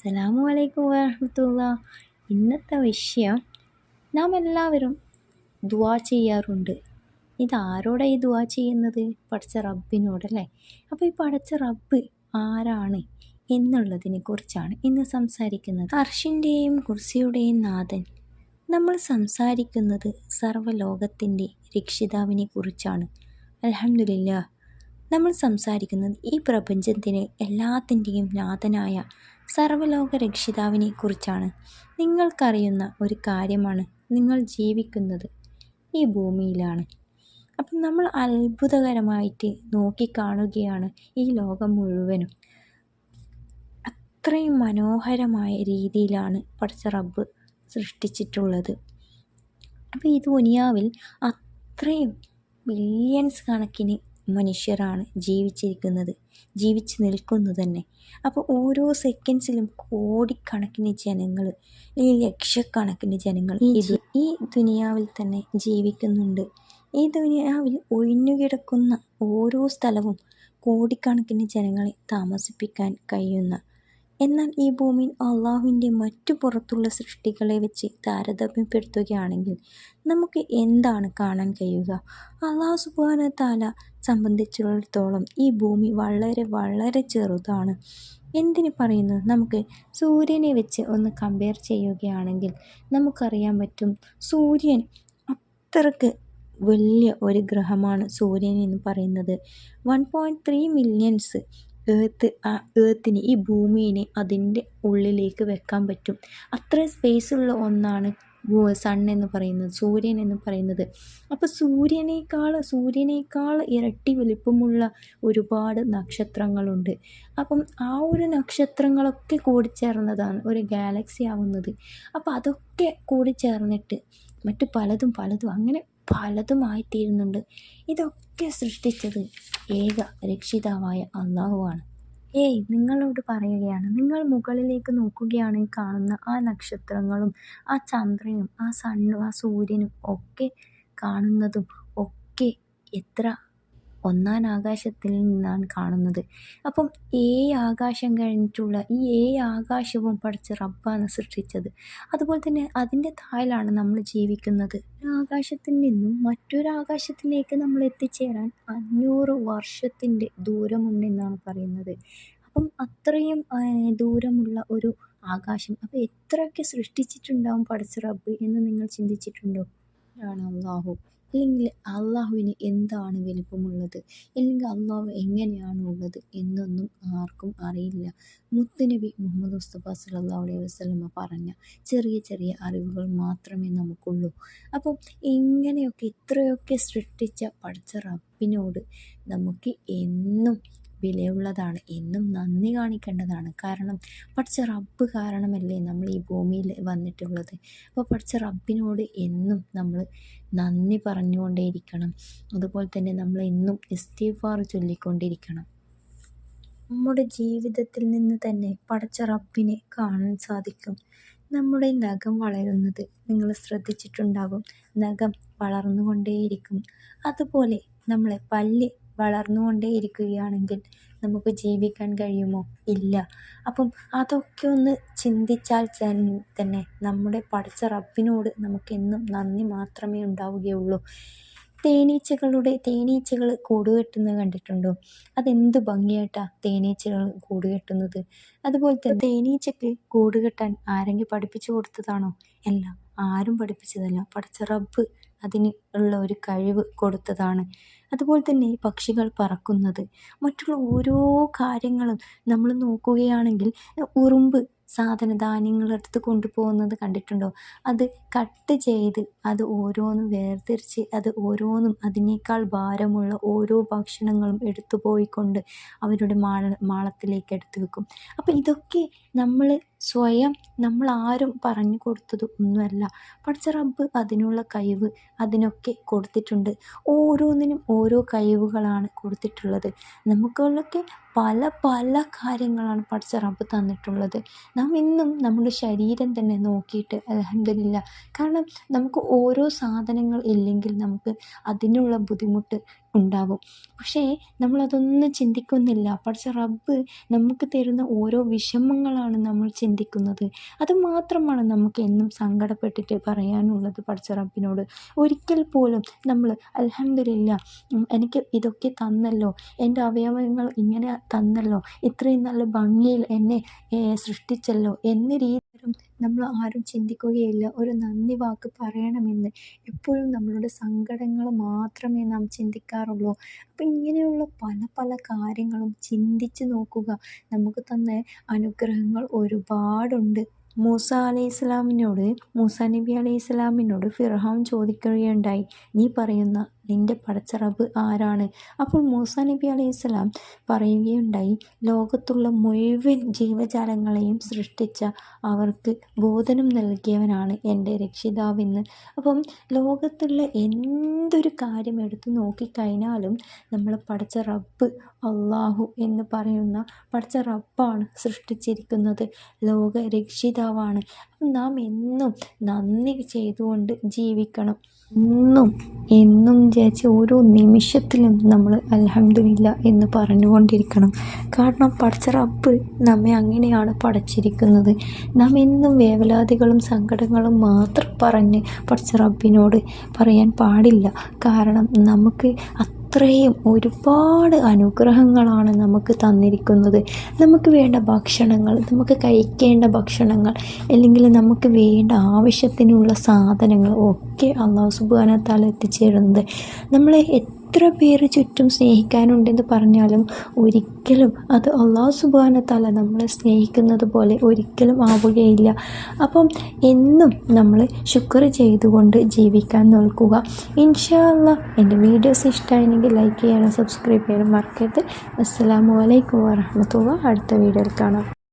അസ്സലാമു അലൈക്കും വരഹമത്തുള്ള ഇന്നത്തെ വിഷയം നാം എല്ലാവരും ദുവാ ചെയ്യാറുണ്ട്. ഇതാരോടെ ഈ ദുവാ ചെയ്യുന്നത്? പഠിച്ച റബ്ബിനോടല്ലേ? അപ്പോൾ ഈ പഠിച്ച റബ്ബ് ആരാണ് എന്നുള്ളതിനെ കുറിച്ചാണ് ഇന്ന് സംസാരിക്കുന്നത്. അർഷിന്റെയും കുർസിയുടെയും നാഥൻ. നമ്മൾ സംസാരിക്കുന്നത് സർവലോകത്തിന്റെ രക്ഷിതാവിനെ കുറിച്ചാണ്. അലഹമില്ല നമ്മൾ സംസാരിക്കുന്നത് ഈ പ്രപഞ്ചത്തിന് എല്ലാത്തിന്റെയും നാഥനായ സർവലോക രക്ഷിതാവിനെ കുറിച്ചാണ് നിങ്ങൾക്കറിയുന്ന ഒരു കാര്യമാണ് നിങ്ങൾ ജീവിക്കുന്നത് ഈ ഭൂമിയിലാണ്. അപ്പം നമ്മൾ അത്ഭുതകരമായിട്ട് നോക്കിക്കാണുകയാണ് ഈ ലോകം മുഴുവനും. അത്രയും മനോഹരമായ രീതിയിലാണ് പഠിച്ച റബ്ബ് സൃഷ്ടിച്ചിട്ടുള്ളത്. അപ്പോൾ ഈ ദുനിയാവിൽ അത്രയും മില്യൺസ് കണക്കിന് മനുഷ്യരാണ് ജീവിച്ചിരിക്കുന്നത് ജീവിച്ച് നിൽക്കുന്നു തന്നെ. അപ്പോൾ ഓരോ സെക്കൻഡ്സിലും കോടിക്കണക്കിന് ജനങ്ങൾ ഈ ലക്ഷക്കണക്കിന് ജനങ്ങൾ ഈ ദുനിയാവിൽ തന്നെ ജീവിക്കുന്നുണ്ട്. ഈ ദുനിയാവിൽ ഒഴിഞ്ഞുകിടക്കുന്ന ഓരോ സ്ഥലവും കോടിക്കണക്കിന് ജനങ്ങളെ താമസിപ്പിക്കാൻ കഴിയുന്ന എന്നാൽ ഈ ഭൂമിയിൽ അള്ളാഹുവിന്റെ മറ്റു പുറത്തുള്ള സൃഷ്ടികളെ വെച്ച് താരതമ്യപ്പെടുത്തുകയാണെങ്കിൽ നമുക്ക് എന്താണ് കാണാൻ കഴിയുക? അള്ളാഹു സുബാന താല സംബന്ധിച്ചിടത്തോളം ഈ ഭൂമി വളരെ വളരെ ചെറുതാണ്. എന്തിന് പറയുന്നു? നമുക്ക് സൂര്യനെ വെച്ച് ഒന്ന് കമ്പയർ ചെയ്യുകയാണെങ്കിൽ നമുക്കറിയാൻ പറ്റും സൂര്യൻ അത്രയ്ക്ക് വലിയ ഒരു ഗ്രഹമാണ് സൂര്യൻ എന്ന് പറയുന്നത്. One point three millions earth ആ ഏർത്തിന് ഈ ഭൂമീനെ അതിന്റെ ഉള്ളിലേക്ക് വെക്കാൻ പറ്റും. അത്ര സ്പേസുള്ള ഒന്നാണ് സൺ എന്ന് പറയുന്നത് സൂര്യൻ എന്ന് പറയുന്നത്. അപ്പോൾ സൂര്യനേക്കാൾ സൂര്യനേക്കാൾ ഇരട്ടി വലിപ്പമുള്ള ഒരുപാട് നക്ഷത്രങ്ങളുണ്ട്. അപ്പം ആ ഒരു നക്ഷത്രങ്ങളൊക്കെ കൂടിച്ചേർന്നതാണ് ഒരു ഗാലക്സി ആവുന്നത്. അപ്പോൾ അതൊക്കെ കൂടി ചേർന്നിട്ട് മറ്റു പലതും പലതും അങ്ങനെ പലതുമായിത്തീരുന്നുണ്ട് ഇതൊക്കെ സൃഷ്ടിച്ചത് ഏക രക്ഷിതാവായ അള്ളാഹുവാണ്. ഏയ് നിങ്ങളോട് പറയുകയാണ് നിങ്ങൾ മുകളിലേക്ക് നോക്കുകയാണെങ്കിൽ കാണുന്ന ആ നക്ഷത്രങ്ങളും ആ ചന്ദ്രനും ആ സണ്ണും ആ സൂര്യനും ഒക്കെ കാണുന്നതും ഒക്കെ എത്ര ഒന്നാം ആകാശത്തിൽ നിന്നാണ് കാണുന്നത്. അപ്പം ഏഴ് ആകാശം കഴിഞ്ഞിട്ടുള്ള ഈ ഏ ആകാശവും പഠിച്ച് റബ്ബാണ് സൃഷ്ടിച്ചത്. അതുപോലെ തന്നെ അതിന്റെ താഴിലാണ് നമ്മൾ ജീവിക്കുന്നത്. ആകാശത്തിൽ നിന്നും മറ്റൊരു ആകാശത്തിലേക്ക് നമ്മൾ എത്തിച്ചേരാൻ അഞ്ഞൂറ് വർഷത്തിന്റെ ദൂരമുണ്ടെന്നാണ് പറയുന്നത്. അപ്പം അത്രയും ദൂരമുള്ള ഒരു ആകാശം. അപ്പോൾ എത്രയൊക്കെ സൃഷ്ടിച്ചിട്ടുണ്ടാവും പഠിച്ച റബ്ബ് എന്ന് നിങ്ങൾ ചിന്തിച്ചിട്ടുണ്ടോ? ആണ്? അള്ളാഹു. അല്ലെങ്കിൽ അള്ളാഹുവിന് എന്താണ് വലിപ്പമുള്ളത്? അല്ലെങ്കിൽ അള്ളാഹു എങ്ങനെയാണ് ഉള്ളത് എന്നൊന്നും ആർക്കും അറിയില്ല. മുത്തുനബി മുഹമ്മദ് മുസ്തഫ സല്ലാ അലൈഹി വസ്ലമ പറഞ്ഞ ചെറിയ ചെറിയ അറിവുകൾ മാത്രമേ നമുക്കുള്ളൂ. അപ്പം ഇങ്ങനെയൊക്കെ ഇത്രയൊക്കെ സൃഷ്ടിച്ച പഠിച്ച റബ്ബിനോട് നമുക്ക് എന്നും വിലയുള്ളതാണ്. എന്നും നന്ദി കാണിക്കേണ്ടതാണ്. കാരണം പഠിച്ച റബ്ബ് കാരണമല്ലേ നമ്മൾ ഈ ഭൂമിയിൽ വന്നിട്ടുള്ളത്? അപ്പോൾ പഠിച്ച റബ്ബിനോട് എന്നും നമ്മൾ നന്ദി പറഞ്ഞുകൊണ്ടേയിരിക്കണം. അതുപോലെ തന്നെ നമ്മൾ എന്നും ഇസ്തീഫാർ ചൊല്ലിക്കൊണ്ടിരിക്കണം നമ്മുടെ ജീവിതത്തിൽ നിന്ന് തന്നെ പഠിച്ച റബ്ബിനെ കാണാൻ സാധിക്കും. നമ്മുടെ നഖം വളരുന്നത് നിങ്ങൾ ശ്രദ്ധിച്ചിട്ടുണ്ടാകും. നഖം വളർന്നുകൊണ്ടേയിരിക്കും. അതുപോലെ നമ്മളെ പല്ല് വളർന്നുകൊണ്ടേയിരിക്കുകയാണെങ്കിൽ നമുക്ക് ജീവിക്കാൻ കഴിയുമോ? ഇല്ല. അപ്പം അതൊക്കെ ഒന്ന് ചിന്തിച്ചാൽ തന്നെ നമ്മുടെ പഠിച്ച റബ്ബിനോട് നമുക്കെന്നും നന്ദി മാത്രമേ ഉണ്ടാവുകയുള്ളൂ. തേനീച്ചകളുടെ തേനീച്ചകൾ കൂടുകെട്ടുന്നത് കണ്ടിട്ടുണ്ടോ? അതെന്ത് ഭംഗിയായിട്ടാണ് തേനീച്ചകൾ കൂടുകെട്ടുന്നത്? അതുപോലെ തന്നെ തേനീച്ചയ്ക്ക് കൂടുകെട്ടാൻ ആരെങ്കിലും പഠിപ്പിച്ചു കൊടുത്തതാണോ? അല്ല ആരും പഠിപ്പിച്ചതല്ല. പഠിച്ച റബ്ബ് അതിന് ഉള്ള ഒരു കഴിവ് കൊടുത്തതാണ്. അതുപോലെ തന്നെ പക്ഷികൾ പറക്കുന്നത് മറ്റുള്ള ഓരോ കാര്യങ്ങളും നമ്മൾ നോക്കുകയാണെങ്കിൽ ഉറുമ്പ് സാധന ധാന്യങ്ങളെടുത്ത് കൊണ്ടുപോകുന്നത് കണ്ടിട്ടുണ്ടോ? അത് കട്ട് ചെയ്ത് അത് ഓരോന്നും വേർതിരിച്ച് അത് ഓരോന്നും അതിനേക്കാൾ ഭാരമുള്ള ഓരോ ഭക്ഷണങ്ങളും എടുത്തു പോയിക്കൊണ്ട് അവരുടെ മാള മാളത്തിലേക്ക് എടുത്തു വെക്കും. അപ്പം ഇതൊക്കെ നമ്മൾ സ്വയം നമ്മൾ ആരും പറഞ്ഞു കൊടുത്തത് ഒന്നുമല്ല. പഠിച്ച റബ്ബ് അതിനുള്ള കഴിവ് അതിനൊക്കെ കൊടുത്തിട്ടുണ്ട്. ഓരോന്നിനും ഓരോ കഴിവുകളാണ് കൊടുത്തിട്ടുള്ളത്. നമുക്കുള്ളൊക്കെ പല പല കാര്യങ്ങളാണ് പഠിച്ച റബ്ബ് തന്നിട്ടുള്ളത്. നാം ഇന്നും നമ്മുടെ ശരീരം തന്നെ നോക്കിയിട്ട് അലഹമില്ല കാരണം നമുക്ക് ഓരോ സാധനങ്ങൾ ഇല്ലെങ്കിൽ നമുക്ക് അതിനുള്ള ബുദ്ധിമുട്ട് ഉണ്ടാവും. പക്ഷേ നമ്മളതൊന്നും ചിന്തിക്കുന്നില്ല. പഠിച്ച റബ്ബ് നമുക്ക് തരുന്ന ഓരോ വിഷമങ്ങളാണ് നമ്മൾ ചിന്തിക്കുന്നത്. അത് മാത്രമാണ് നമുക്ക് എന്നും സങ്കടപ്പെട്ടിട്ട് പറയാനുള്ളത് പഠിച്ച റബ്ബിനോട്. ഒരിക്കൽ പോലും നമ്മൾ അലഹമില്ല എനിക്ക് ഇതൊക്കെ തന്നല്ലോ. എന്റെ അവയവങ്ങൾ ഇങ്ങനെ തന്നല്ലോ. ഇത്രയും നല്ല ഭംഗിയിൽ എന്നെ സൃഷ്ടിച്ചല്ലോ. എന്ന രീതിയിലും നമ്മൾ ആരും ചിന്തിക്കുകയില്ല. ഒരു നന്ദി വാക്ക് പറയണമെന്ന് എപ്പോഴും നമ്മളുടെ സങ്കടങ്ങൾ മാത്രമേ നാം ചിന്തിക്കാറുള്ളൂ. അപ്പം ഇങ്ങനെയുള്ള പല പല കാര്യങ്ങളും ചിന്തിച്ച് നോക്കുക. നമുക്ക് തന്ന അനുഗ്രഹങ്ങൾ ഒരുപാടുണ്ട്. മൂസ അലൈഹി ഇസ്ലാമിനോട് മൂസ നബി അലൈഹി ഇസ്ലാമിനോട് ഫിർഹാം ചോദിക്കുകയുണ്ടായി. നീ പറയുന്ന നിന്റെ പടച്ച ആരാണ്? അപ്പോൾ മൂസ നബി അലൈഹി സ്വലാം പറയുകയുണ്ടായി ലോകത്തുള്ള മുഴുവൻ ജീവജാലങ്ങളെയും സൃഷ്ടിച്ച അവർക്ക് ബോധനം നൽകിയവനാണ് എന്റെ രക്ഷിതാവെന്ന്. അപ്പം ലോകത്തുള്ള എന്തൊരു കാര്യം എടുത്തു നോക്കിക്കഴിഞ്ഞാലും നമ്മൾ പഠിച്ച റബ്ബ് അള്ളാഹു എന്ന് പറയുന്ന പഠിച്ച റബ്ബാണ് സൃഷ്ടിച്ചിരിക്കുന്നത്. ലോക രക്ഷിതാവാണ്. നാം എന്നും നന്ദി ചെയ്തുകൊണ്ട് ജീവിക്കണം. എന്നും എന്നും വിചാരിച്ച് ഓരോ നിമിഷത്തിലും നമ്മൾ അലഹമില്ല എന്ന് പറഞ്ഞുകൊണ്ടിരിക്കണം. കാരണം പടച്ച റബ്ബ് നമ്മെ അങ്ങനെയാണ് പടച്ചിരിക്കുന്നത്. നാം എന്നും വേവലാതികളും സങ്കടങ്ങളും മാത്രം പറഞ്ഞ് പടച്ച റബ്ബിനോട് പറയാൻ പാടില്ല. കാരണം നമുക്ക് അത്രയും ഒരുപാട് അനുഗ്രഹങ്ങളാണ് നമുക്ക് തന്നിരിക്കുന്നത്. നമുക്ക് വേണ്ട ഭക്ഷണങ്ങൾ നമുക്ക് കഴിക്കേണ്ട ഭക്ഷണങ്ങൾ അല്ലെങ്കിൽ നമുക്ക് വേണ്ട ആവശ്യത്തിനുള്ള സാധനങ്ങൾ ഒക്കെ അള്ളാഹു സുബാനത്താൽ എത്തിച്ചേരുന്നത്. നമ്മളെ എത്ര പേര് ചുറ്റും സ്നേഹിക്കാനുണ്ടെന്ന് പറഞ്ഞാലും ഒരിക്കലും അത് അള്ളാഹു സുബാനത്താല നമ്മളെ സ്നേഹിക്കുന്നത് പോലെ ഒരിക്കലും ആവുകയില്ല. അപ്പം എന്നും നമ്മൾ ശുക്ർ ചെയ്തുകൊണ്ട് ജീവിക്കാൻ നോക്കുക ഇൻഷാല്ല എന്റെ വീഡിയോസ് ഇഷ്ടമായെങ്കിൽ ലൈക്ക് ചെയ്യാനും സബ്സ്ക്രൈബ് ചെയ്യാനും മറക്കരുത്. അസ്സാം വലൈക്കും വാഹമത്തുള്ള അടുത്ത വീഡിയോയിൽ കാണാം.